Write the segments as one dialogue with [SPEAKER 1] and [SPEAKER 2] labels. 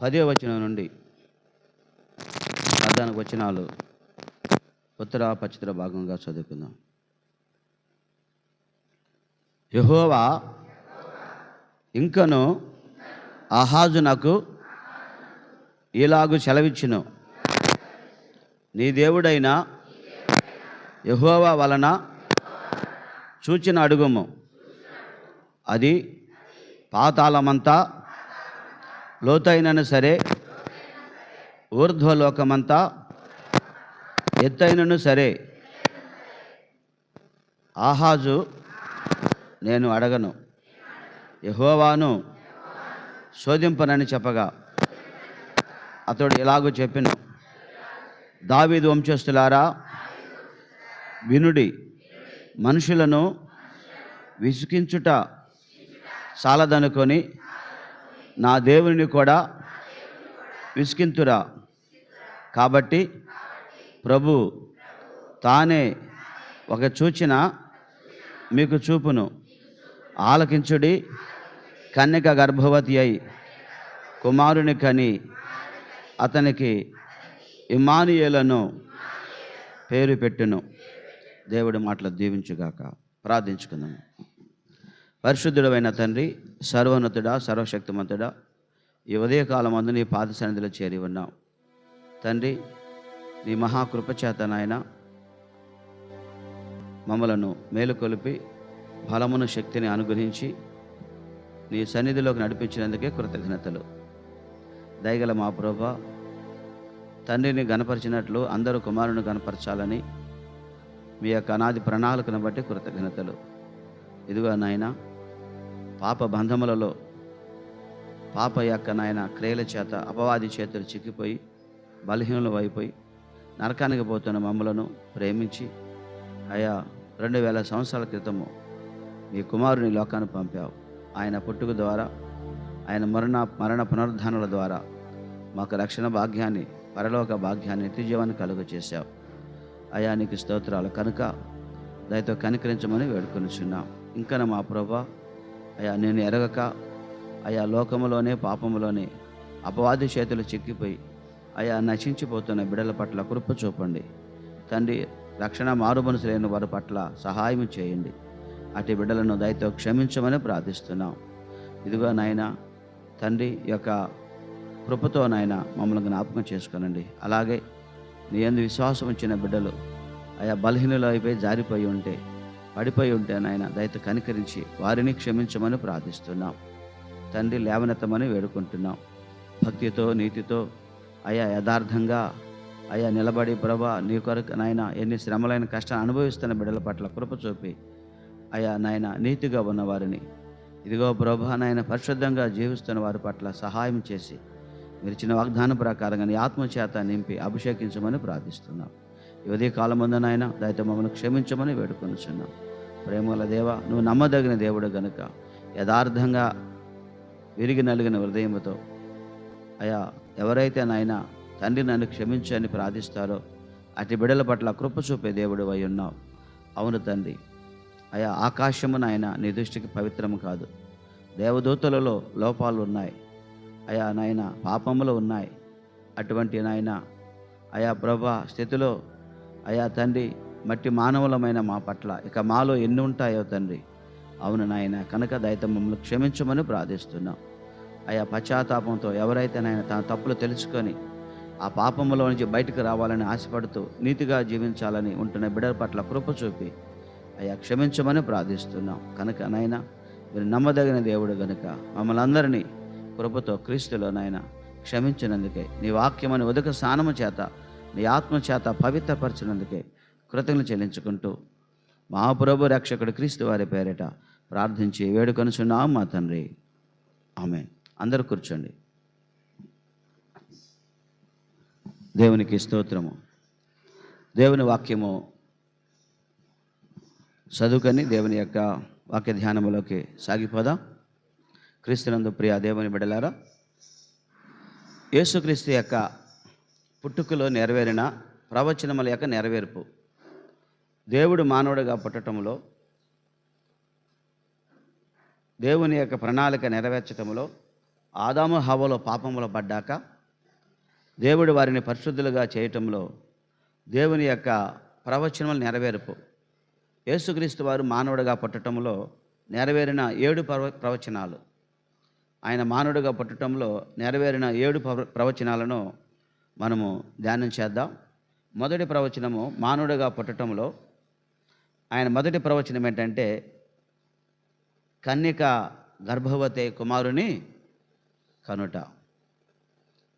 [SPEAKER 1] పదే వచనం నుండి పద్నాలుగు వచనాలు ఉత్తర పచ్చితర భాగంగా చదువుకుందాం. యహోవా ఇంకను ఆహాజు నాకు ఇలాగు సెలవిచ్చును. నీ దేవుడైన యహోవా వలన సూచన అడుగుము. అది పాతాళమంతా లోతైనను సరే. ఊర్ధ్వలోకమంతా ఎత్తైనను సరే. ఆహాజు నేను అడగను. యహోవాను శోధింపనని చెప్పగా అతడు ఇలాగూ చెప్పిన. దావీదు వంశస్థులారా వినుడి మనుషులను విసికించుట చాలదనుకొని నా దేవుని కూడా విసికింతురా కాబట్టి ప్రభు తానే ఒక చూచిన మీకు చూపును. ఆలకించుడి కన్యక గర్భవతి అయి కుమారుని కని అతనికి ఇమానుయేలను పేరు పెట్టును. దేవుడి మాటలు దీవించుగాక. ప్రార్థించుకుందాము పరిశుద్ధుడమైన తండ్రి సర్వోన్నతుడా సర్వశక్తిమంతుడా ఈ ఉదయకాలం అందు నీ పాద సన్నిధిలో చేరి ఉన్నాం. తండ్రి నీ మహాకృపచేత నాయన మమ్మలను మేలుకొలిపి బలమును శక్తిని అనుగ్రహించి నీ సన్నిధిలోకి నడిపించినందుకే కృతజ్ఞతలు. దయగల మా ప్రభ తండ్రిని గనపరిచినట్లు అందరూ కుమారుని గనపరచాలని మీ యొక్క అనాది ప్రణాళికను బట్టి కృతజ్ఞతలు. ఇదిగో నాయన పాప బంధములలో పాప యొక్క నాయన క్రియల చేత అపవాది చేతులు చిక్కిపోయి బలహీనలు అయిపోయి నరకానికి పోతున్న మమ్మలను ప్రేమించి అయా రెండు వేల సంవత్సరాల క్రితము మీ కుమారుని లోకాన్ని పంపావు. ఆయన పుట్టుక ద్వారా ఆయన మరణ మరణ పునరుద్ధానాల ద్వారా మాకు రక్షణ భాగ్యాన్ని పరలోక భాగ్యాన్ని నిత్యజీవాన్ని కలుగు చేశావు. అయా నీకు స్తోత్రాలు. కనుక దయతో కనికరించమని వేడుకొనిచున్నాం. ఇంకా మా ప్రభా అయా నేను ఎరగక అయా లోకములోనే పాపములోనే అపవాది చేతులు చిక్కిపోయి అయా నశించిపోతున్న బిడల పట్ల కృప చూపండి. తండ్రి రక్షణ మారుమనసు లేని వారి పట్ల సహాయం చేయండి. అటు బిడ్డలను దయతో క్షమించమని ప్రార్థిస్తున్నాం. ఇదిగో నాయన తండ్రి యొక్క కృపతో నాయన మమ్మల్ని జ్ఞాపకం చేసుకోనండి. అలాగే నీ ఎందు విశ్వాసం ఇచ్చిన బిడ్డలు ఆయా బలహీనలు అయిపోయి జారిపోయి ఉంటే పడిపోయి ఉంటే నాయన దయత కనికరించి వారిని క్షమించమని ప్రార్థిస్తున్నాం. తండ్రి లేవనెత్తమని వేడుకుంటున్నాం. భక్తితో నీతితో అయా యథార్థంగా అయా నిలబడి ప్రభా నీ కొరకు నాయన ఎన్ని శ్రమలైన కష్టాలు అనుభవిస్తున్న బిడ్డల పట్ల కృప చూపి అయా నాయన నీతిగా ఉన్నవారిని ఇదిగో ప్రభా నాయన పరిశుద్ధంగా జీవిస్తున్న వారి పట్ల సహాయం చేసి మీరు ఇచ్చిన వాగ్దాన ప్రకారంగా నీ ఆత్మచేత నింపి అభిషేకించమని ప్రార్థిస్తున్నాం. ఉదయ కాలం ముందు నాయన దయతో మమ్మల్ని క్షమించమని వేడుకొనిచున్నాం. ప్రేమల దేవ నువ్వు నమ్మదగిన దేవుడు గనుక యథార్థంగా విరిగి నలిగిన హృదయంతో అయా ఎవరైతే నాయన తండ్రి నన్ను క్షమించని ప్రార్థిస్తారో అటు బిడల పట్ల కృప చూపే దేవుడు అయి ఉన్నావు. అవును తండ్రి. అయా ఆకాశము నాయన నీ దృష్టికి పవిత్రము కాదు. దేవదూతలలో లోపాలు ఉన్నాయి. అయా నాయన పాపములు ఉన్నాయి. అటువంటి నాయన అయా ప్రభా స్థితిలో అయా తండ్రి మట్టి మానవులమైన మా పట్ల ఇక మాలో ఎన్ని ఉంటాయో తండ్రి? అవును నాయన కనుక దయత మమ్మల్ని క్షమించమని ప్రార్థిస్తున్నాం. అయా పశ్చాత్తాపంతో ఎవరైతే నాయన తన తప్పులు తెలుసుకొని ఆ పాపంలో నుంచి బయటకు రావాలని ఆశపడుతూ నీతిగా జీవించాలని ఉంటున్న బిడ్డల పట్ల కృప చూపి అయ్యా క్షమించమని ప్రార్థిస్తున్నాం. కనుక నాయన మీరు నమ్మదగిన దేవుడు గనుక మమ్మల్ని అందరినీ కృపతో క్రీస్తులో నాయన క్షమించినందుకే నీ వాక్యమని ఉదక స్నానము చేత నీ ఆత్మ చేత పవిత్రపరిచినందుకే కృతజ్ఞతలు చెల్లించుకుంటూ మహాప్రభు రక్షకుడు క్రీస్తు వారి పేరిట ప్రార్థించి వేడుకొనుచున్నాం మా తండ్రి. ఆమె అందరు కూర్చోండి. దేవునికి స్తోత్రము. దేవుని వాక్యము చదువుకొని దేవుని యొక్క వాక్య ధ్యానములోకి సాగిపోదా. క్రీస్తునందు ప్రియ దేవుని బిడలారా యేసుక్రీస్తు యొక్క పుట్టుకలో నెరవేరిన ప్రవచనముల యొక్క నెరవేర్పు. దేవుడు మానవుడిగా పుట్టటంలో దేవుని యొక్క ప్రణాళిక నెరవేర్చటంలో ఆదాము హవలో పాపములో పడ్డాక దేవుడు వారిని పరిశుద్ధులుగా చేయటంలో దేవుని యొక్క ప్రవచనములు నెరవేర్పు. యేసుక్రీస్తు వారు మానవుడిగా పుట్టటంలో నెరవేరిన ఏడు ప్రవ ప్రవచనాలు. ఆయన మానవుడిగా పుట్టడంలో నెరవేరిన ఏడు ప్రవ- ప్రవచనాలను మనము ధ్యానం చేద్దాం. మొదటి ప్రవచనము మానవుడిగా పుట్టడంలో ఆయన మొదటి ప్రవచనం ఏంటంటే కన్యక గర్భవతి కుమారుని కనుట.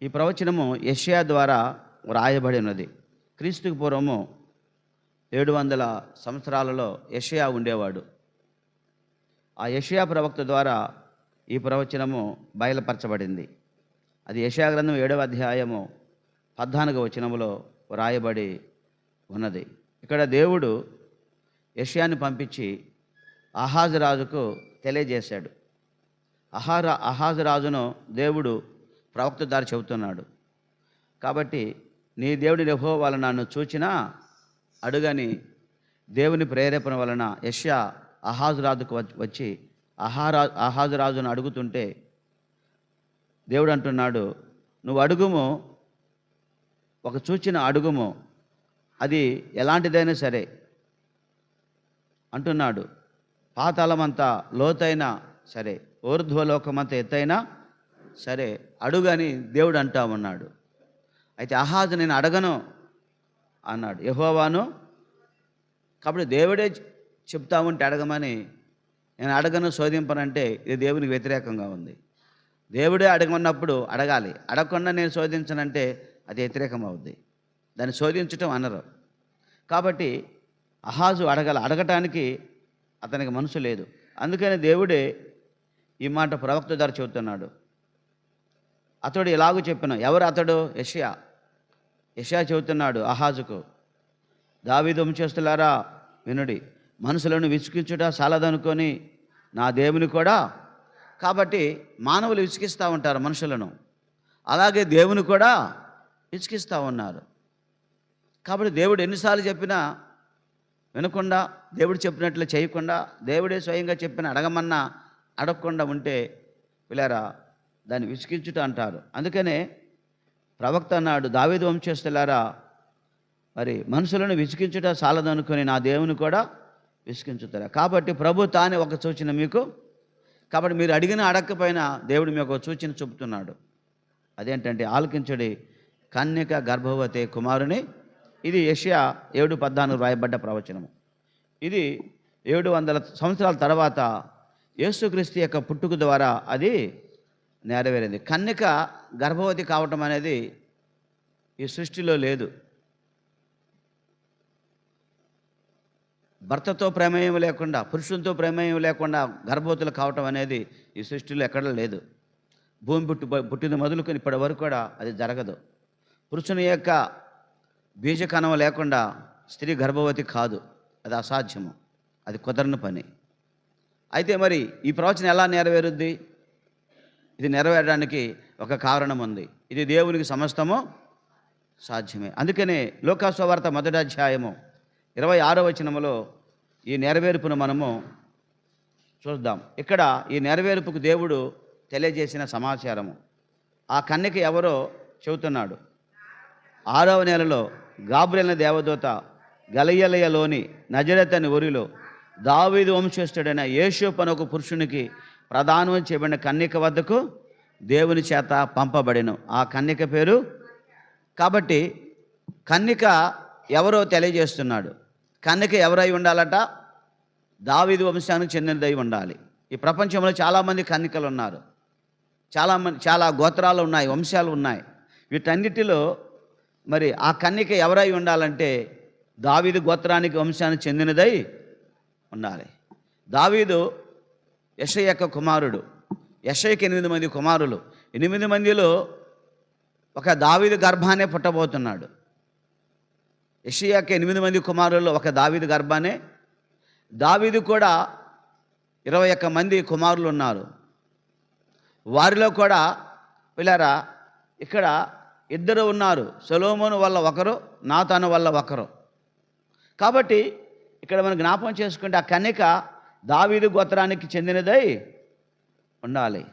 [SPEAKER 1] ఈ ప్రవచనము యష్యా ద్వారా వ్రాయబడి ఉన్నది. క్రీస్తుకు పూర్వము ఏడు వందల సంవత్సరాలలో యషయా ఉండేవాడు. ఆ యషయా ప్రవక్త ద్వారా ఈ ప్రవచనము బయలుపరచబడింది. అది యషయా గ్రంథం ఏడవ అధ్యాయము పద్నాలుగవ వచనములో వ్రాయబడి ఉన్నది. ఇక్కడ దేవుడు యష్యాన్ని పంపించి అహాజరాజుకు తెలియజేశాడు. అహార అహాజరాజును దేవుడు ప్రవక్త దారి చెబుతున్నాడు. కాబట్టి నీ దేవుడి నెహో వలన నన్ను చూచినా అడుగని దేవుని ప్రేరేపణ వలన యష్యా అహాజురాజుకు వచ్చి- వచ్చి అహారా అహాజురాజును అడుగుతుంటే దేవుడు అంటున్నాడు నువ్వు అడుగుము ఒక చూచిన అడుగుము అది ఎలాంటిదైనా సరే. అంటున్నాడు పాతాళమంతా లోతైన సరే ఊర్ధ్వలోకమంత ఎత్తైనా సరే అడుగని దేవుడు అంటా ఉన్నాడు. అయితే అహాజు నేను అడగను అన్నాడు. యహోవాను కాబట్టి దేవుడే చెప్తా ఉంటే అడగమని నేను అడగను శోధింపనంటే ఇది దేవునికి వ్యతిరేకంగా ఉంది. దేవుడే అడగమన్నప్పుడు అడగాలి. అడగకుండా నేను శోధించనంటే అది వ్యతిరేకం అవుద్ది దాన్ని శోధించటం అనరు. కాబట్టి అహాజు అడగల అడగటానికి అతనికి మనసు లేదు. అందుకని దేవుడే ఈ మాట ప్రవక్త ద్వారా చెబుతున్నాడు. అతడు ఇలాగూ చెప్పిన ఎవరు అతడు? యషియా. యషియా చెబుతున్నాడు అహాజుకు దావీదు వంశస్థులారా వినుడి మనుషులను విసిగించుట చాలదనుకొని నా దేవుని కూడా కాబట్టి మానవులు విసిగిస్తూ ఉంటారు మనుషులను. అలాగే దేవుని కూడా విసిగిస్తూ ఉన్నారు. కాబట్టి దేవుడు ఎన్నిసార్లు చెప్పినా వినకుండా దేవుడు చెప్పినట్లు చేయకుండా దేవుడే స్వయంగా చెప్పిన అడగమన్నా అడగకుండా ఉంటే పిల్లరా దాన్ని విసిగించుట అంటారు. అందుకనే ప్రవక్త అన్నాడు దావేది వంశస్థులారా మరి మనుషులను విసిగించుట చాలదనుకుని నా దేవుని కూడా విసిగించుతారా? కాబట్టి ప్రభు తానే ఒక సూచన మీకు. కాబట్టి మీరు అడిగిన అడగకపోయినా దేవుడు మీకు ఒక సూచన చూపుతున్నాడు. అదేంటంటే ఆలకించడి కన్యక గర్భవతి కుమారుని. ఇది యష్యా ఏడు పద్నాలుగు రాయబడ్డ ప్రవచనము. ఇది ఏడు వందల సంవత్సరాల తర్వాత యేసుక్రీస్తు యొక్క పుట్టుక ద్వారా అది నెరవేరింది. కన్యక గర్భవతి కావటం అనేది ఈ సృష్టిలో లేదు. భర్తతో ప్రమేయం లేకుండా పురుషులతో ప్రమేయం లేకుండా గర్భవతులు కావటం అనేది ఈ సృష్టిలో ఎక్కడ లేదు. భూమి పుట్టు పుట్టిన మొదలుకొని ఇప్పటి వరకు కూడా అది జరగదు. పురుషుని యొక్క బీజకణం లేకుండా స్త్రీ గర్భవతి కాదు. అది అసాధ్యము. అది కుదరని పని. అయితే మరి ఈ ప్రవచనం ఎలా నెరవేరుద్ది? ఇది నెరవేరడానికి ఒక కారణం ఉంది. ఇది దేవునికి సమస్తము సాధ్యమే. అందుకనే లోకాస్వార్త మొదటి అధ్యాయము ఇరవై ఆరో వచనములో ఈ నెరవేర్పును మనము చూద్దాం. ఇక్కడ ఈ నెరవేర్పుకు దేవుడు తెలియజేసిన సమాచారము. ఆ కన్యకి ఎవరో చెబుతున్నాడు. ఆరవ నెలలో గాబ్రియల్న దేవదూత గలయలయలోని నజరత్ అని ఊరిలో దావీదు వంశస్థుడైన యేషోపు అనే ఒక పురుషునికి ప్రధానం చేయబడిన కన్యక వద్దకు దేవుని చేత పంపబడిను. ఆ కన్యక పేరు కాబట్టి కన్యక ఎవరో తెలియజేస్తున్నాడు. కన్యక ఎవరై ఉండాలట? దావీదు వంశానికి చెందినదై ఉండాలి. ఈ ప్రపంచంలో చాలామంది కన్యకలు ఉన్నారు. చాలామంది చాలా గోత్రాలు ఉన్నాయి వంశాలు ఉన్నాయి. వీటన్నిటిలో మరి ఆ కన్యక ఎవరై ఉండాలంటే దావీదు గోత్రానికి వంశానికి చెందినదై ఉండాలి. దావీదు యశ యొక్క కుమారుడు. యశయ్యకి ఎనిమిది మంది కుమారులు. ఎనిమిది మందిలో ఒక దావీదు గర్భానే పుట్టబోతున్నాడు. యషియాకి ఎనిమిది మంది కుమారుల్లో ఒక దావీదు గర్భానే దావీదు కూడా ఇరవై ఒక్క మంది కుమారులు ఉన్నారు. వారిలో కూడా పిల్లరా ఇక్కడ ఇద్దరు ఉన్నారు. సొలోమోను వల్ల ఒకరు నాతాను వల్ల ఒకరు. కాబట్టి ఇక్కడ మనం జ్ఞాపకం చేసుకుంటే ఆ కన్యక దావీదు గోత్రానికి చెందినదై ఉండాలి.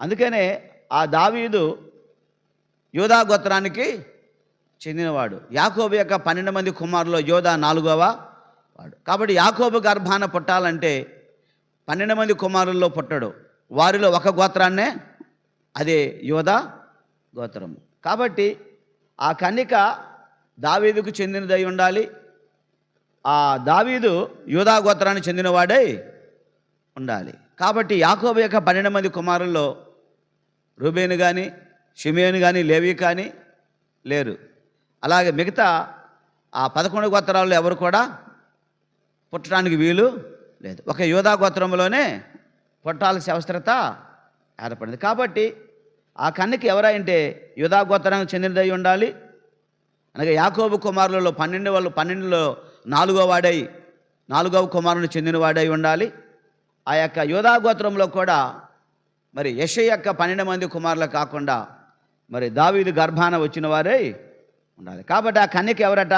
[SPEAKER 1] అందుకనే ఆ దావీదు యోధా గోత్రానికి చెందినవాడు. యాకోబు యొక్క పన్నెండు మంది కుమారులో యోధా నాలుగవ వాడు. కాబట్టి యాకోబు గర్భాన పుట్టాలంటే పన్నెండు మంది కుమారుల్లో పుట్టడు. వారిలో ఒక గోత్రాన్నే అదే యోధా గోత్రం కాబట్టి ఆ కన్నిక దావీదుకు చెందినదై ఉండాలి. ఆ దావీదు యూదా గోత్రానికి చెందినవాడై ఉండాలి. కాబట్టి యాకోబు యొక్క పన్నెండు మంది కుమారుల్లో రూబేను కానీ షిమేను కానీ లేవి కానీ లేరు. అలాగే మిగతా ఆ పదకొండు గోత్రాల్లో ఎవరు కూడా పుట్టడానికి వీలు లేదు. ఒక యోధా గోత్రంలోనే పుట్టాల్సిన అవసరత ఏర్పడింది. కాబట్టి ఆ కన్నికి ఎవరంటే యోధా గోత్రానికి చెందినదై ఉండాలి. అనగా యాకోబు కుమారులలో పన్నెండు వాళ్ళు పన్నెండులో నాలుగో వాడై నాలుగవ కుమారుని చెందిన వాడై ఉండాలి. ఆ యొక్క యోధా గోత్రంలో కూడా మరి యశ యొక్క పన్నెండు మంది కుమారులు కాకుండా మరి దావీదు గర్భాన వచ్చిన వారై ఉండాలి. కాబట్టి ఆ కన్యక ఎవరట?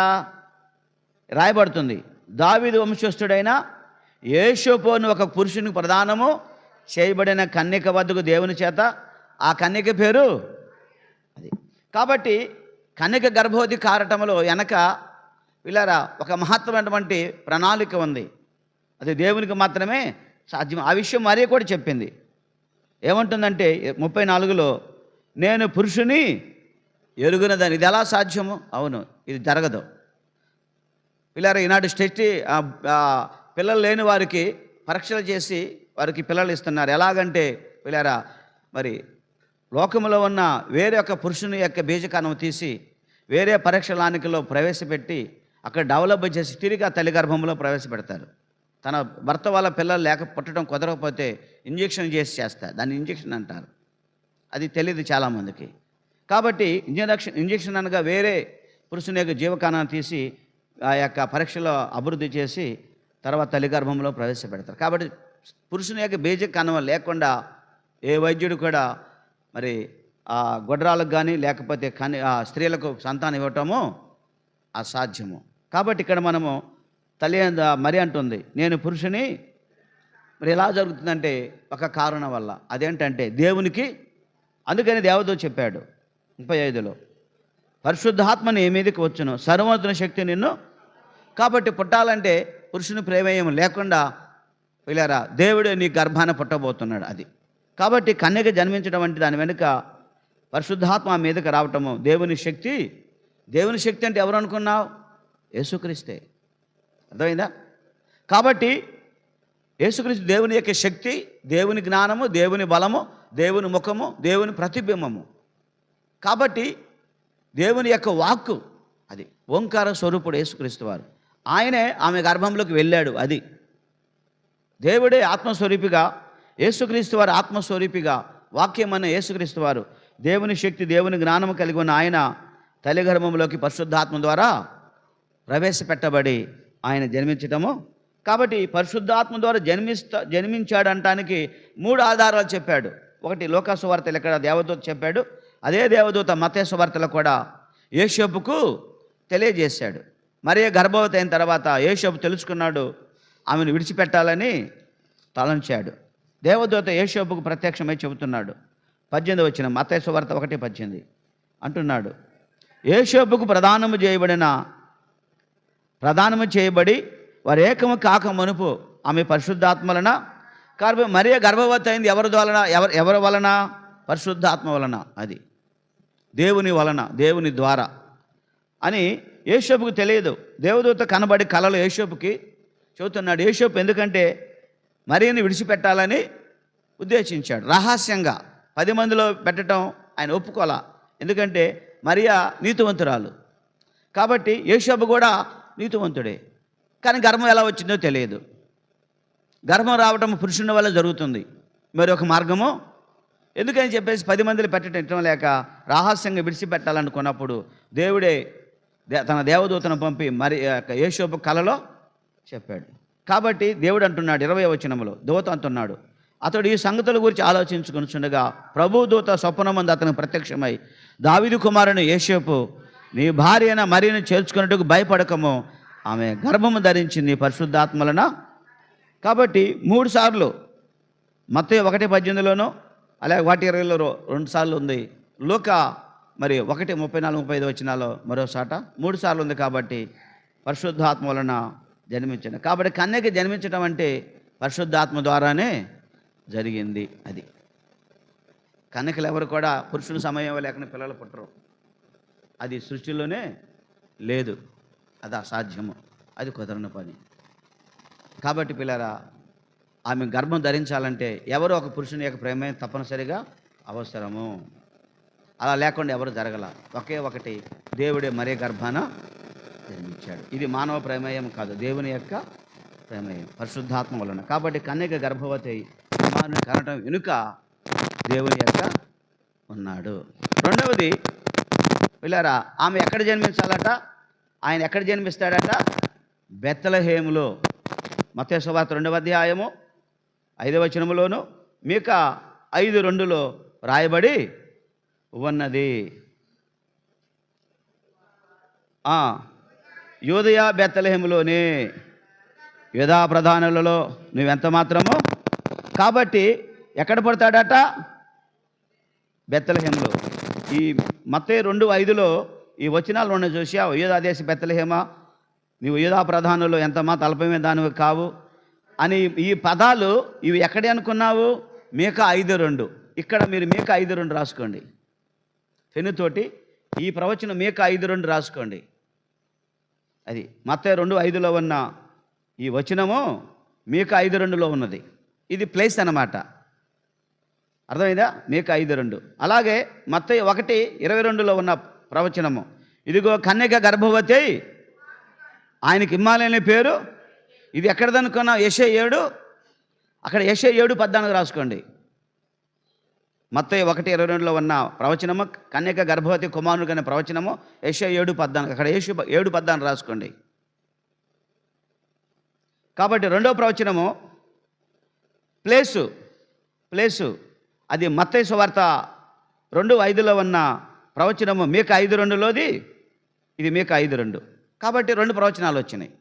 [SPEAKER 1] రాయబడుతుంది. దావీదు వంశస్థుడైన యేషోపోను ఒక పురుషునికి ప్రధానము చేయబడిన కన్యక వద్దకు దేవుని చేత ఆ కన్యక పేరు? అది. కాబట్టి కన్యక గర్భవతి కారటంలో వెనక వీళ్ళారా ఒక మహత్తమైనటువంటి ప్రణాళిక ఉంది. అది దేవునికి మాత్రమే సాధ్యం. ఆ విషయం మరీ కూడా చెప్పింది. ఏమంటుందంటే ముప్పై నాలుగులో నేను పురుషుని ఎరుగునదని. ఇది ఎలా సాధ్యము? అవును ఇది జరగదు. వీళ్ళారా ఈనాడు స్టెస్ట్ పిల్లలు లేని వారికి పరీక్షలు చేసి వారికి పిల్లలు ఇస్తున్నారు. ఎలాగంటే వీళ్ళారా మరి లోకంలో ఉన్న వేరే ఒక పురుషుని యొక్క బీజకణం తీసి వేరే పరీక్షలానికలో ప్రవేశపెట్టి అక్కడ డెవలప్ చేసి తిరిగి ఆ తల్లి గర్భంలో ప్రవేశపెడతారు. తన భర్త వాళ్ళ పిల్లలు లేక పుట్టడం కుదరకపోతే ఇంజెక్షన్ చేసి చేస్తారు. దాన్ని ఇంజెక్షన్ అంటారు. అది తెలియదు చాలామందికి కాబట్టి ఇంజక్షన్ ఇంజెక్షన్ అనగా వేరే పురుషుని యొక్క జీవకాణాన్ని తీసి ఆ యొక్క పరీక్షలో అభివృద్ధి చేసి తర్వాత తల్లి గర్భంలో ప్రవేశపెడతారు. కాబట్టి పురుషుని యొక్క బీజ కణం లేకుండా ఏ వైద్యుడు కూడా మరి ఆ గొడ్రాలకు కానీ లేకపోతే కని ఆ స్త్రీలకు సంతానం ఇవ్వటము అసాధ్యము. కాబట్టి ఇక్కడ మనము తల్లి మరి అంటుంది నేను పురుషుని మరి ఎలా జరుగుతుందంటే ఒక కారణం వల్ల. అదేంటంటే దేవునికి అందుకని దేవతో చెప్పాడు ముప్పై ఐదులో పరిశుద్ధాత్మ నీ మీదకి వచ్చును సర్వోన్నతుని శక్తి నిన్ను కాబట్టి పుట్టాలంటే పురుషుని ప్రేమేయం లేకుండా వీళ్ళారా దేవుడు నీ గర్భాన పుట్టబోతున్నాడు అది. కాబట్టి కన్యక జన్మించడం అంటే దాని వెనుక పరిశుద్ధాత్మ మీదకి రావటము దేవుని శక్తి. దేవుని శక్తి అంటే ఎవరు అనుకున్నావు? యేసుక్రీస్తే. అర్థమైందా? కాబట్టి యేసుక్రీస్తు దేవుని యొక్క శక్తి దేవుని జ్ఞానము దేవుని బలము దేవుని ముఖము దేవుని ప్రతిబింబము. కాబట్టి దేవుని యొక్క వాక్కు అది ఓంకార స్వరూపుడు యేసుక్రీస్తు వారు. ఆయనే ఆమె గర్భంలోకి వెళ్ళాడు అది. దేవుడే ఆత్మస్వరూపిగా యేసుక్రీస్తు వారు ఆత్మస్వరూపిగా వాక్యం అన్న యేసుక్రీస్తు వారు దేవుని శక్తి దేవుని జ్ఞానము కలిగి ఉన్న ఆయన తల్లిగర్భంలోకి పరిశుద్ధాత్మ ద్వారా ప్రవేశపెట్టబడి ఆయన జన్మించటము. కాబట్టి పరిశుద్ధాత్మ ద్వారా జన్మిస్తా జన్మించాడంటానికి మూడు ఆధారాలు చెప్పాడు. ఒకటి లోకాసువార్తలు ఇక్కడ దేవదూత చెప్పాడు. అదే దేవదూత మతేశ్వార్తలు కూడా యేషోపుకు తెలియజేశాడు. మరియ గర్భవతి అయిన తర్వాత యేషోపు తెలుసుకున్నాడు. ఆమెను విడిచిపెట్టాలని తలంచాడు. దేవదూత యేషోపుకు ప్రత్యక్షమై చెబుతున్నాడు. పద్దెనిమిది వచ్చిన మతేశ్వ వార్త ఒకటి పద్దెనిమిది అంటున్నాడు. యేషోబుకు ప్రధానము చేయబడిన ప్రధానము చేయబడి వారు ఏకము కాక మనుపు ఆమె పరిశుద్ధాత్మలన కాబట్టి మరియ గర్భవతి అయింది ఎవరి వలన ఎవరు ఎవరి వలన? పరిశుద్ధాత్మ వలన అది. దేవుని వలన దేవుని ద్వారా అని యేషోపుకు తెలియదు. దేవదూత కనబడి కళలు యేషోపుకి చెబుతున్నాడు. యేషోపు ఎందుకంటే మరియని విడిచిపెట్టాలని ఉద్దేశించాడు. రహస్యంగా పది మందిలో పెట్టడం ఆయన ఒప్పుకోలా. ఎందుకంటే మరియా నీతివంతురాలు. కాబట్టి యేషోబు కూడా నీతివంతుడే. కానీ గర్భం ఎలా వచ్చిందో తెలియదు. గర్భం రావటం పురుషుని వల్ల జరుగుతుంది. మరి ఒక మార్గము? ఎందుకని చెప్పేసి పది మందిని పెట్టడం ఇష్టం లేక రహస్యంగా విడిచిపెట్టాలనుకున్నప్పుడు దేవుడే దే- తన దేవదూతను పంపి మరి ఆ యొక్క కలలో చెప్పాడు. కాబట్టి దేవుడు అంటున్నాడు ఇరవై వచనంలో దూత అంటున్నాడు అతడు ఈ సంగతుల గురించి ఆలోచించుకొనిచుండగా ప్రభు దూత స్వప్నమందు అతను ప్రత్యక్షమై దావిదు కుమారుని యేషపు నీ భార్య మరిని చేర్చుకున్నట్టుకు భయపడకము ఆమె గర్భము ధరించింది పరిశుద్ధాత్మలన? కాబట్టి మూడు సార్లు మత్తయి ఒకటి పద్దెనిమిదిలోనో అలాగే వాటి ఇరవైలో రెండు సార్లు ఉంది లోక మరి ఒకటి ముప్పై నాలుగు ముప్పై ఐదు వచ్చినాలో మరో సాట మూడు సార్లు ఉంది కాబట్టి పరిశుద్ధాత్మ వలన జన్మించండి కాబట్టి కన్యకి జన్మించడం అంటే పరిశుద్ధాత్మ ద్వారానే జరిగింది అది. కన్యకలు ఎవరు కూడా పురుషుల సమయం లేకుండా పిల్లలు పుట్టరు. అది సృష్టిలోనే లేదు. అది అసాధ్యము. అది కుదరని పని. కాబట్టి పిల్లరా ఆమె గర్భం ధరించాలంటే ఎవరో ఒక పురుషుని యొక్క ప్రేమ తప్పనిసరిగా అవసరము. అలా లేకుండా ఎవరు జరగల. ఒకే ఒకటి దేవుడే మరే గర్భాన జన్మించాడు ఇది మానవ ప్రమేయం కాదు దేవుని యొక్క ప్రమేయం పరిశుద్ధాత్మ వలన. కాబట్టి కన్యక గర్భవతి కుమారుని కనటం వెనుక దేవుని యొక్క ఉన్నాడు. రెండవది పిల్లరా ఆమె ఎక్కడ జన్మించాలట? ఆయన ఎక్కడ జన్మిస్తాడట? బెత్తలహేములో మతేశ్వార్త రెండవ అధ్యాయము ఐదవ వచనములోను మీక ఐదు రెండులో రాయబడి ఉన్నది. ఆ, యోదయ బెత్తలహేములోనే యోధా ప్రధానులలో నువ్వెంత మాత్రము. కాబట్టి ఎక్కడ పడతాడట? బెత్తలహేములో. ఈ మతే రెండు ఐదులో ఈ వచనాలు ఉన్న చూసావు యోధా దేశ బెత్తలహేమ? నీవు యోధా ప్రధానులు ఎంత మాత్రం అల్పమే దానివి కావు అని ఈ పదాలు ఇవి ఎక్కడే అనుకున్నావు? మేక ఐదు రెండు. ఇక్కడ మీరు మేక ఐదు రెండు రాసుకోండి. పెన్నుతోటి ఈ ప్రవచనం మేక ఐదు రెండు రాసుకోండి. అది మత రెండు ఐదులో ఉన్న ఈ వచనము మీకు ఐదు రెండులో ఉన్నది. ఇది ప్లేస్ అన్నమాట. అర్థమైందా? మీకు ఐదు రెండు. అలాగే మత ఒకటి ఇరవై రెండులో ఉన్న ప్రవచనము. ఇదిగో కన్యక గర్భవతి ఆయనకి ఇమ్మాలనే పేరు. ఇది ఎక్కడదనుకున్నా యశ ఏడు. అక్కడ యశ ఏడు పద్నాలుగు రాసుకోండి. మత్తయి ఒకటి ఇరవై రెండులో ఉన్న ప్రవచనము కన్యక గర్భవతి కుమారుడు అనే ప్రవచనము ఏషో ఏడు పద్నాలుగు అక్కడ యేసు ఏడు పద్నాలుగు రాసుకోండి. కాబట్టి రెండో ప్రవచనము ప్లేసు ప్లేసు అది మత్తయి సువార్త రెండు ఐదులో ఉన్న ప్రవచనము మీకు ఐదు రెండులోది ఇది మీకు ఐదు రెండు. కాబట్టి రెండు ప్రవచనాలు వచ్చినాయి.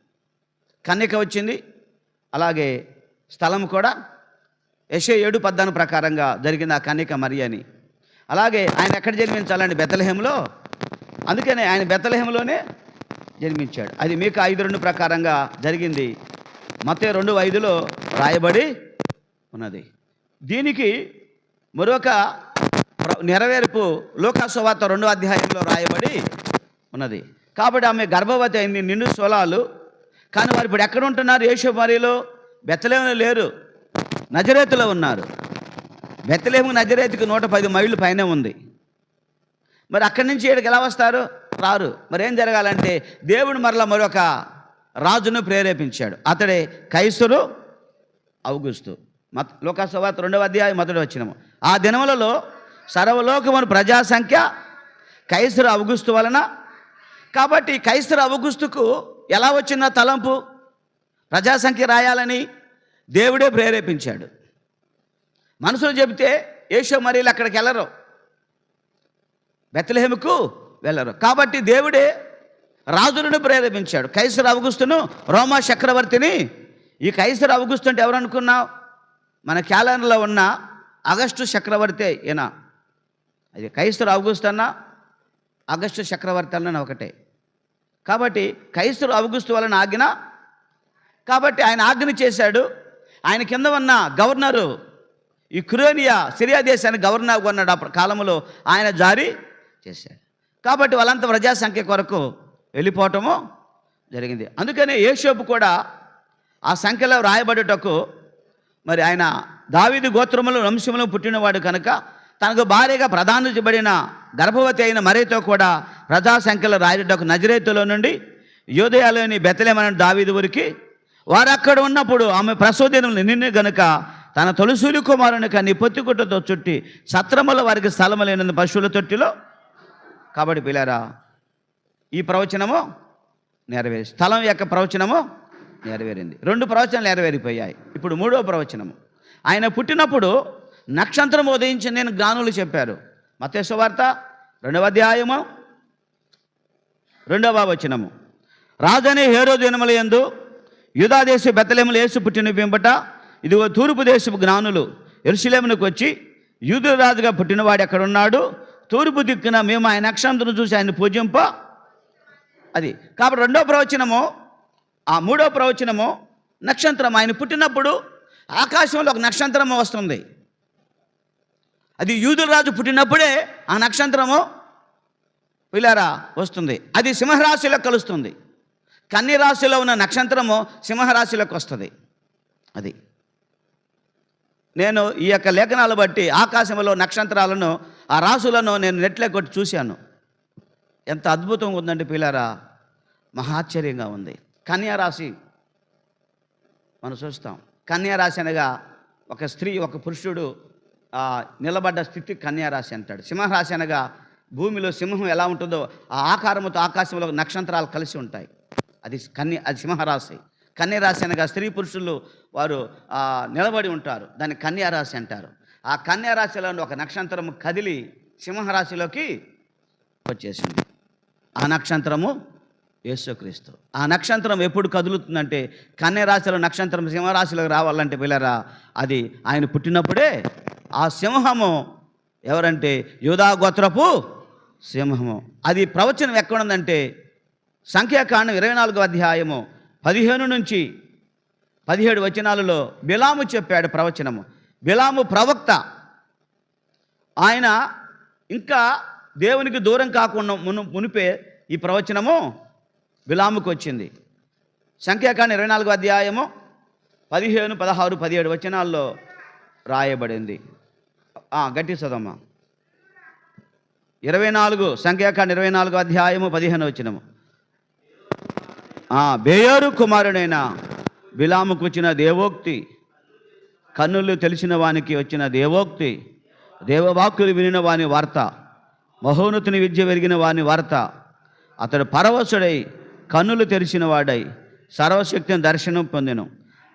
[SPEAKER 1] కన్యక వచ్చింది అలాగే స్థలం కూడా యశ ఏడు పద్దాను ప్రకారంగా జరిగింది ఆ కన్యక మరి అని అలాగే ఆయన ఎక్కడ జన్మించాలండి? బెత్తలహేములో అందుకనే ఆయన బెత్తలహేములోనే జన్మించాడు. అది మీకు ఐదు రెండు ప్రకారంగా జరిగింది. మత రెండు ఐదులో రాయబడి ఉన్నది. దీనికి మరొక నెరవేర్పు లోకాసువార్త రెండో అధ్యాయంలో రాయబడి ఉన్నది. కాబట్టి ఆమె గర్భవతి అయింది. నిండు స్వలాలు కానీ వారు ఇప్పుడు ఎక్కడ ఉంటున్నారు? యేషు మరిలో బెత్తలేమని లేరు. నజరేతులో ఉన్నారు. బెత్తలేము నజరేతుకి నూట పది మైళ్ళు పైన ఉంది. మరి అక్కడి నుంచి ఏడుకి ఎలా వస్తారు? రారు. మరి ఏం జరగాలంటే దేవుడు మరలా మరొక రాజును ప్రేరేపించాడు. అతడే కైసురు అవుగుస్తు మత్ లోకసభ రెండవ అధ్యాయం మొదటి వచ్చినము ఆ దినములలో సర్వలోకమును ప్రజా సంఖ్య కైసరు అవగుస్తు వలన. కాబట్టి కైసరు అవగుస్తుకు ఎలా వచ్చిన తలంపు? ప్రజాసంఖ్య రాయాలని దేవుడే ప్రేరేపించాడు. మనసులో చెబితే యేషో మరీలు అక్కడికి వెళ్ళరు. బెత్తలహేముకు వెళ్ళరు. కాబట్టి దేవుడే రాజులను ప్రేరేపించాడు. కైసరు అవగుస్తును రోమా చక్రవర్తిని. ఈ కైసరు అవగుస్తు అంటే ఎవరు అనుకున్నావు మన క్యాలెండర్లో ఉన్న ఆగస్టు చక్రవర్తి ఈయన. అది కైసరు అవగుస్తు అన్న ఆగస్టు చక్రవర్తి అన్న ఒకటే. కాబట్టి కైసరు అవగుస్తు వలన ఆజ్ఞ కాబట్టి ఆయన ఆజ్ఞ చేశాడు. ఆయన కింద ఉన్న గవర్నరు ఈ క్రోనియా సిరియా దేశానికి గవర్నర్ ఉన్నాడు అప్పుడు కాలంలో ఆయన జారీ చేశాడు. కాబట్టి వాళ్ళంతా ప్రజాసంఖ్య కొరకు వెళ్ళిపోవటము జరిగింది. అందుకనే యేషోపు కూడా ఆ సంఖ్యలో రాయబడేటకు మరి ఆయన దావీదు గోత్రములు వంశములు పుట్టినవాడు కనుక తనకు భార్యగా ప్రధానించబడిన గర్భవతి అయిన మరేతో కూడా ప్రజా సంఖ్యలో రాయటకు నజరేతులో నుండి యోదయాలోని బెత్తలేమని దావీదు ఊరికి వారు అక్కడ ఉన్నప్పుడు ఆమె ప్రసోదనం నిన్ను గనుక తన తొలిసూలి కుమారుని కానీ పొత్తిగుట్టతో చుట్టి సత్రముల వారికి స్థలము లేనంది పశువుల తొట్టిలో కాబట్టి పిల్లారా. ఈ ప్రవచనము నెరవేరి స్థలం యొక్క ప్రవచనము నెరవేరింది. రెండు ప్రవచనాలు నెరవేరిపోయాయి. ఇప్పుడు మూడో ప్రవచనము. ఆయన పుట్టినప్పుడు నక్షత్రం ఉదయించి నేను జ్ఞానులు చెప్పారు. మతేశ్వ వార్త రెండవ అధ్యాయము రెండవ వచనము. రాజని హేరో దినముల యూదాదేశ బెత్తలేములు యేసు పుట్టిన పింబట ఇదిగో తూర్పు దేశపు జ్ఞానులు ఎరుసలేమునకు వచ్చి యూదురాజుగా రాజుగా పుట్టినవాడు ఎక్కడున్నాడు? తూర్పు దిక్కున మేము ఆయన నక్షత్రం చూసి ఆయన పూజింప అది. కాబట్టి రెండో ప్రవచనము ఆ మూడో ప్రవచనము నక్షత్రం. ఆయన పుట్టినప్పుడు ఆకాశంలో ఒక నక్షత్రము వస్తుంది. అది యూదుల రాజు పుట్టినప్పుడే ఆ నక్షత్రము పిల్లారా వస్తుంది. అది సింహరాశిలో కలుస్తుంది. కన్య రాశిలో ఉన్న నక్షత్రము సింహరాశిలోకి వస్తుంది. అది. నేను ఈ యొక్క లేఖనాలు బట్టి ఆకాశంలో నక్షత్రాలను ఆ రాశులను నేను నెట్లో కొట్టి చూశాను. ఎంత అద్భుతంగా ఉందండి పిల్లరా. మహాశ్చర్యంగా ఉంది. కన్యారాశి మనం చూస్తాం. కన్యారాశి అనగా ఒక స్త్రీ ఒక పురుషుడు నిలబడ్డ స్థితి కన్యా రాశి అంటాడు. సింహరాశి అనగా భూమిలో సింహం ఎలా ఉంటుందో ఆ ఆకారముతో ఆకాశంలో నక్షత్రాలు కలిసి ఉంటాయి. అది కన్య అది సింహరాశి. కన్యరాశి అనగా స్త్రీ పురుషులు వారు నిలబడి ఉంటారు. దాన్ని కన్యా రాశి అంటారు. ఆ కన్యా రాశిలో ఒక నక్షత్రము కదిలి సింహరాశిలోకి వచ్చేసింది. ఆ నక్షత్రము యేసుక్రీస్తు. ఆ నక్షత్రం ఎప్పుడు కదులుతుందంటే కన్య రాశిలో నక్షత్రం సింహరాశిలోకి రావాలంటే పిల్లరా అది ఆయన పుట్టినప్పుడే ఆ సింహము ఎవరంటే యోధా గోత్రపు సింహము. అది ప్రవచనం ఎక్కడుందంటే సంఖ్యాకాండం ఇరవై నాలుగో అధ్యాయము పదిహేను నుంచి పదిహేడు వచనాలలో బిలాము చెప్పాడు ప్రవచనము. బిలాము ప్రవక్త. ఆయన ఇంకా దేవునికి దూరం కాకుండా మును మునిపే ఈ ప్రవచనము బిలాముకు వచ్చింది. సంఖ్యాకాండ ఇరవై నాలుగో అధ్యాయము పదిహేను పదహారు పదిహేడు వచనాల్లో రాయబడింది. ఆ, గట్టి చదమ్మా ఇరవై నాలుగు సంఖ్యాకాండ ఇరవై నాలుగో అధ్యాయము పదిహేను వచనము. ఆ, కుమారుడైన బిలాముకు వచ్చిన దేవోక్తి కన్నులు తెలిసిన వానికి వచ్చిన దేవోక్తి దేవవాక్కులు వినిన వాని వార్త మహోన్నతుని విద్య వెరిగిన వాని వార్త అతడు పరవశుడై కన్నులు తెరిచిన వాడై సర్వశక్తిని దర్శనం పొందెను.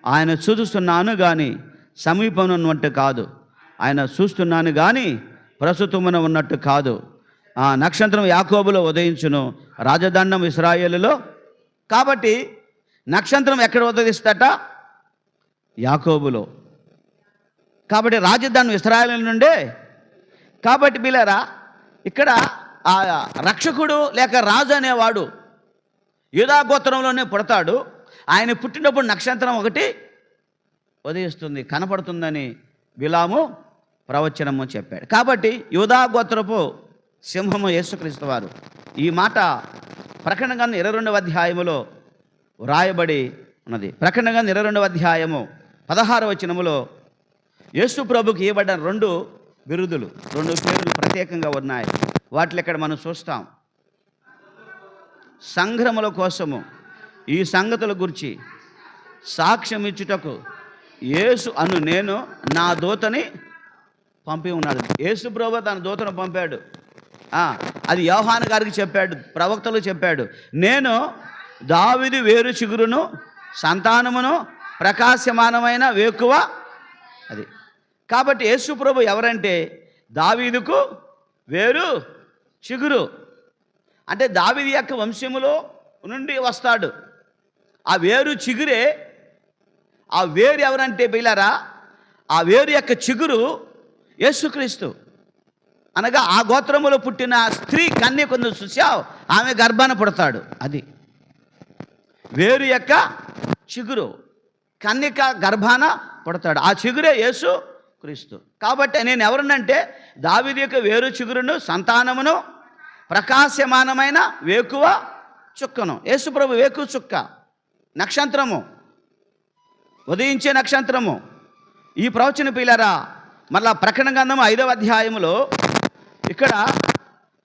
[SPEAKER 1] ఆయన చూస్తున్నాను కానీ సమీపంలో ఉన్నట్టు కాదు. ఆయన చూస్తున్నాను కానీ ప్రస్తుతమున ఉన్నట్టు కాదు. ఆ నక్షత్రం యాకోబులో ఉదయించును. రాజదండం ఇస్రాయేలులో కాబట్టి నక్షత్రం ఎక్కడ ఉదయిస్తట? యాకోబులో. కాబట్టి రాజధాని ఇస్రాయల్ నుండే. కాబట్టి బిలరా ఇక్కడ ఆ రక్షకుడు లేక రాజు అనేవాడు యుదాగోత్రంలోనే పుడతాడు. ఆయన పుట్టినప్పుడు నక్షత్రం ఒకటి ఉదయిస్తుంది కనపడుతుందని బిలాము ప్రవచనము చెప్పాడు. కాబట్టి యూదాగోత్రపు సింహము యేసుక్రీస్తు వారు. ఈ మాట ప్రకటన గ్రంథం ఇరవై రెండవ అధ్యాయములో వ్రాయబడి ఉన్నది. ప్రకటన గ్రంథం ఇరవై రెండవ అధ్యాయము పదహార వచనములో యేసు ప్రభుకి ఇవ్వబడిన రెండు బిరుదులు రెండు పేర్లు ప్రత్యేకంగా ఉన్నాయి. వాటిని ఇక్కడ మనం చూస్తాం? సంగ్రముల కోసము. ఈ సంగతుల గురించి సాక్ష్యం ఇచ్చుటకు యేసు అను నేను నా దూతని పంపి ఉన్నాడు. యేసు ప్రభు తన దూతను పంపాడు. అది యోహాను గారికి చెప్పాడు ప్రవక్తలు చెప్పాడు. నేను దావిది వేరు చిగురును సంతానమును ప్రకాశమానమైన వేకువ అది. కాబట్టి యేసు ప్రభు ఎవరంటే దావీదుకు వేరు చిగురు. అంటే దావిది యొక్క వంశములో నుండి వస్తాడు. ఆ వేరు చిగురే ఆ వేరు ఎవరంటే పిల్లరా ఆ వేరు యొక్క చిగురు యేసుక్రీస్తు. అనగా ఆ గోత్రములో పుట్టిన స్త్రీ కన్య కొందరు చూసావు ఆమె గర్భాన పుడతాడు. అది. వేరు యొక్క చిగురు కన్యక గర్భాన పుడతాడు. ఆ చిగురే యేసు క్రీస్తు. కాబట్టి నేను ఎవరినంటే దావిది యొక్క వేరు చిగురును సంతానమును ప్రకాశమానమైన వేకువ చుక్కను. యేసుప్రభు వేకు చుక్క నక్షత్రము ఉదయించే నక్షత్రము. ఈ ప్రవచన పిల్లరా మళ్ళా ప్రకటన గంధము ఐదవ అధ్యాయములో ఇక్కడ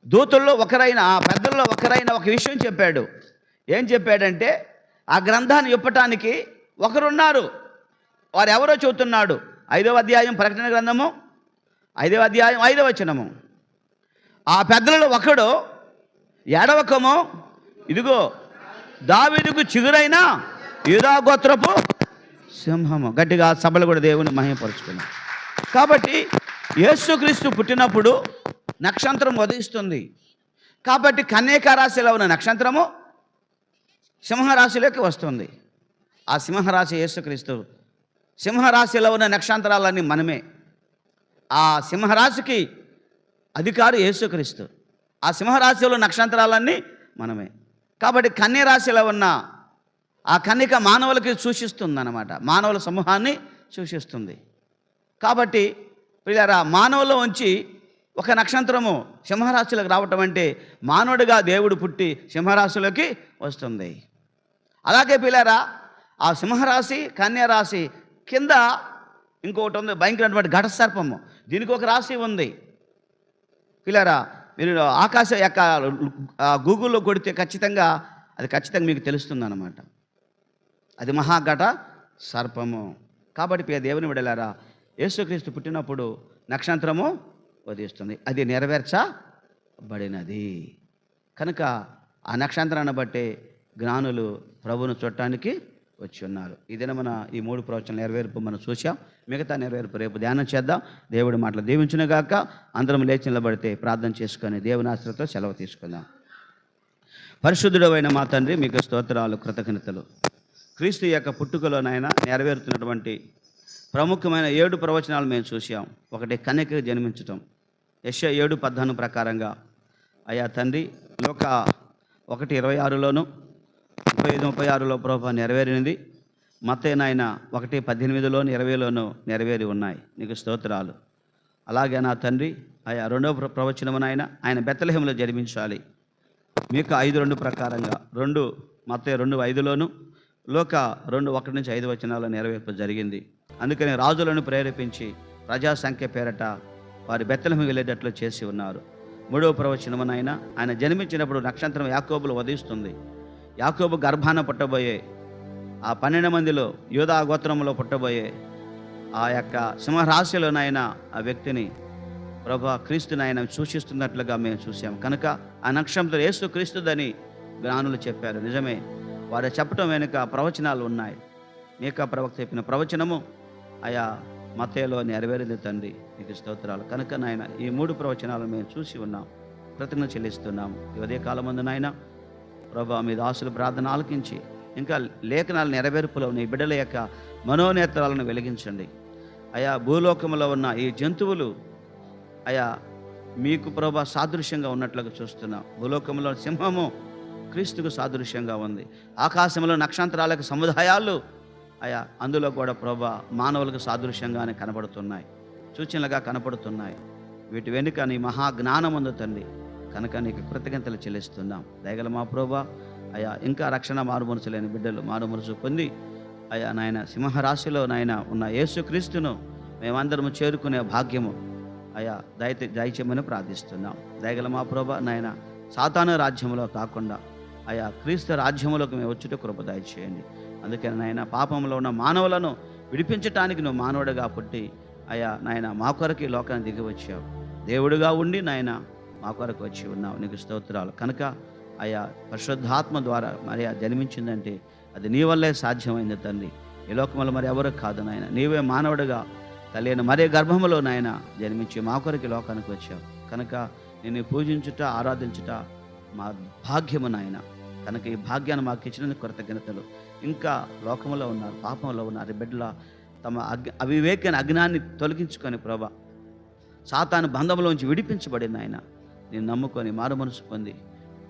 [SPEAKER 1] దూతుల్లో ఒకరైన ఆ పెద్దల్లో ఒకరైన ఒక విషయం చెప్పాడు. ఏం చెప్పాడంటే ఆ గ్రంథాన్ని ఇప్పటానికి ఒకరున్నారు. వారు ఎవరో చెబుతున్నాడు? ఐదవ అధ్యాయం ప్రకటన గ్రంథము ఐదవ అధ్యాయం ఐదవ వచనము. ఆ పెద్దలలో ఒకడు ఏడవకము ఇదిగో దావిదుకు చిగురైన యూదాగోత్రపు సింహము. గట్టిగా సభలు కూడా దేవుని మహిమపరుచుకున్నాం కాబట్టి యేసుక్రీస్తు పుట్టినప్పుడు నక్షత్రం ఉదయిస్తుంది. కాబట్టి కన్యక రాశిలో ఉన్న నక్షత్రము? సింహరాశిలోకి వస్తుంది. ఆ సింహరాశి యేసుక్రీస్తు. సింహరాశిలో ఉన్న నక్షత్రాలన్నీ మనమే. ఆ సింహరాశికి అధికారి యేసుక్రీస్తు. ఆ సింహరాశిలో నక్షత్రాలన్నీ మనమే. కాబట్టి కన్య రాశిలో ఉన్న ఆ కన్యక మానవులకి సూచిస్తుంది అన్నమాట మానవుల సమూహాన్ని సూచిస్తుంది. కాబట్టి పిల్లరా మానవులో ఉంచి ఒక నక్షత్రము సింహరాశిలోకి రావటం అంటే మానవుడిగా దేవుడు పుట్టి సింహరాశిలోకి వస్తుంది. అలాగే పిల్లరా ఆ సింహరాశి కన్యారాశి కింద ఇంకొకటి ఉంది భయంకరమైనటువంటి ఘట సర్పము దీనికి ఒక రాశి ఉంది. పిల్లరా మీరు ఆకాశ యొక్క గూగుల్లో కొడితే ఖచ్చితంగా అది ఖచ్చితంగా మీకు తెలుస్తుంది అనమాట అది మహాఘట సర్పము కాబట్టి దేవుని విడలారా యేసుక్రీస్తు పుట్టినప్పుడు నక్షత్రము ఉదయిస్తుంది అది నెరవేర్చబడినది. కనుక ఆ నక్షత్రాన్ని బట్టే జ్ఞానులు ప్రభువును చూడటానికి వచ్చి ఉన్నారు. ఇదే మన ఈ మూడు ప్రవచనాల నెరవేర్పు మనం చూసాం మిగతా నెరవేర్పు రేపు ధ్యానం చేద్దాం. దేవుడి మాటలు దీవించిన గాక. అందరం లేచి నిలబడితే ప్రార్థన చేసుకొని దేవుని ఆశ్రతో సెలవు తీసుకుందాం. పరిశుద్ధుడమైన మా తండ్రి మీకు స్తోత్రాలు కృతజ్ఞతలు. క్రీస్తు యొక్క పుట్టుకలోనైనా నెరవేరుతున్నటువంటి ప్రముఖమైన ఏడు ప్రవచనాలు మేము చూసాం ఒకటి కన్యక జన్మించటం యశ ఏడు పద్నాలుగు ప్రకారంగా అయ్యా తండ్రి లోక ఒకటి ఇరవై ఆరులోను ముప్పై ఐదు ముప్పై ఆరులో ప్రభా నెరవేరినది. మతే నాయన ఒకటి పద్దెనిమిదిలోను ఇరవైలోను నెరవేరి ఉన్నాయి. నీకు స్తోత్రాలు. అలాగే నా తండ్రి ఆయా రెండవ ప్ర- ప్రవచనము నాయన ఆయన బెత్తలహేమలో జన్మించాలి మీకు ఐదు రెండు ప్రకారంగా రెండు మత రెండు ఐదులోను లోక రెండు ఒకటి నుంచి ఐదు వచనాల నెరవేర్పు జరిగింది. అందుకని రాజులను ప్రేరేపించి ప్రజాసంఖ్య పేరట వారి బెత్తలమి వెళ్ళేటట్లు చేసి ఉన్నారు. మూడవ ప్రవచనమునైనా ఆయన జన్మించినప్పుడు నక్షత్రం యాకోబులు వధిస్తుంది యాకోబు గర్భాన పుట్టబోయే ఆ పన్నెండు మందిలో యోధా గోత్రంలో పుట్టబోయే ఆ యొక్క సింహరాశిలోనైనా ఆ వ్యక్తిని ప్రభా క్రీస్తుని ఆయన సూచిస్తున్నట్లుగా మేము చూసాం కనుక ఆ నక్షత్రం యేసు క్రీస్తుదని జ్ఞానులు చెప్పారు. నిజమే వారు చెప్పటం వెనుక ప్రవచనాలు ఉన్నాయి. మీకా ప్రవక్త చెప్పిన ప్రవచనము ఆయా మతేలో నెరవేరింది తండ్రి నీకు స్తోత్రాలు. కనుక నాయన ఈ మూడు ప్రవచనాలు మేము చూసి ఉన్నాం ప్రతిజ్ఞ చెల్లిస్తున్నాం. ఇవదే కాలం కాలమందు నాయన ప్రభా మీ దాసులు ప్రార్థన ఆలకించి ఇంకా లేఖనాలు నెరవేర్పులో నీ బిడ్డల యొక్క మనోనేత్రాలను వెలిగించండి. అయా భూలోకంలో ఉన్న ఈ జంతువులు అయా మీకు ప్రభా సాదృశ్యంగా ఉన్నట్లుగా చూస్తున్నాం. భూలోకంలో సింహము క్రీస్తుకు సాదృశ్యంగా ఉంది. ఆకాశంలో నక్షత్రాలకు సముదాయాలు అయా అందులో కూడా ప్రభా మానవులకు సాదృశ్యంగానే కనబడుతున్నాయి. సూచనలుగా కనపడుతున్నాయి వీటి వెనుక నీ మహాజ్ఞానం అందుతండి కనుక నీకు కృతజ్ఞతలు చెల్లిస్తున్నాం. దయగల మా ప్రభా అయా ఇంకా రక్షణ మారుమరుసు లేని బిడ్డలు మారుమరుసు పొంది అయా నాయన సింహరాశిలో నాయన ఉన్న యేసుక్రీస్తును మేమందరము చేరుకునే భాగ్యము అయా దయత దయచేయమని ప్రార్థిస్తున్నాం. దయగల మా ప్రభా నాయన సాతాను రాజ్యంలో కాకుండా అయా క్రీస్తు రాజ్యములోకి మేము వచ్చుట కృప దయచేయండి. అందుకని నాయన పాపంలో ఉన్న మానవులను విడిపించటానికి నువ్వు మానవుడిగా పుట్టి అయ్యా నాయన మా కొరకు ఈ లోకాన్ని దిగి వచ్చావు. దేవుడిగా ఉండి నాయన మా కొరకు వచ్చి ఉన్నావు. నీకు స్తోత్రాలు. కనుక అయా పరిశుద్ధాత్మ ద్వారా మరి జన్మించిందంటే అది నీ వల్లే సాధ్యమైంది తండ్రి ఈ లోకంలో మరి ఎవరు కాదు నాయన. నీవే మానవుడిగా తల్లిని మరే గర్భములో నాయన జన్మించి మా కొరకు లోకానికి వచ్చావు. కనుక నేను పూజించుట ఆరాధించుట మా భాగ్యము నాయన. కనుక ఈ భాగ్యాన్ని మాకు ఇచ్చినందుకు కృతజ్ఞతలు. ఇంకా లోకంలో ఉన్నారు పాపంలో ఉన్నారు బిడ్డల తమ అగ్ అవివేకన అజ్ఞాన్ని తొలగించుకొని ప్రభా సాతాను బంధంలోంచి విడిపించబడింది ఆయన. నేను నమ్ముకొని మారు మనసు పొంది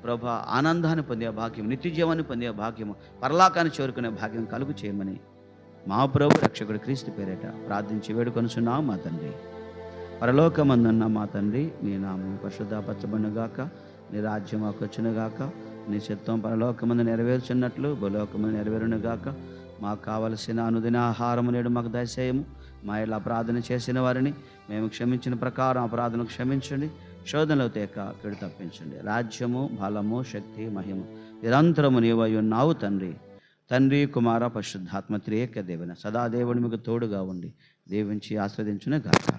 [SPEAKER 1] ప్రభా ఆనందాన్ని పొందే భాగ్యం నిత్య జీవాన్ని పొందే భాగ్యము పరలాకాన్ని చేరుకునే భాగ్యం కలుగు చేయమని మా ప్రభు రక్షకుడు క్రీస్తు పేరేట ప్రార్థించి వేడుకొనుచున్నాం మా తండ్రి. పరలోకమందున్న మా తండ్రి నీ నామం పరిశుద్ధపరచబడినగాక నీ రాజ్యం మాకు నీ చిత్తం పరలోకమందు నెరవేర్చున్నట్లు భూలోకమందు నెరవేరునుగాక. మాకు కావలసిన అనుదిన ఆహారము నేడు మాకు దయచేయము. మా ఇలా ప్రార్థన చేసిన వారిని మేము క్షమించిన ప్రకారం అపరాధను క్షమించండి. శోధనలో తేక కీడు తప్పించండి. రాజ్యము బలము శక్తి మహిమ నిరంతరము నీవై ఉన్నావు తండ్రి. తండ్రి కుమార పరిశుద్ధాత్మ త్రియేక దేవుని. సదా దేవుడు మీకు తోడుగా ఉండి దీవించి ఆస్వాదించునే గాక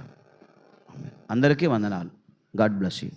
[SPEAKER 1] అందరికీ వందనాలు. God bless you.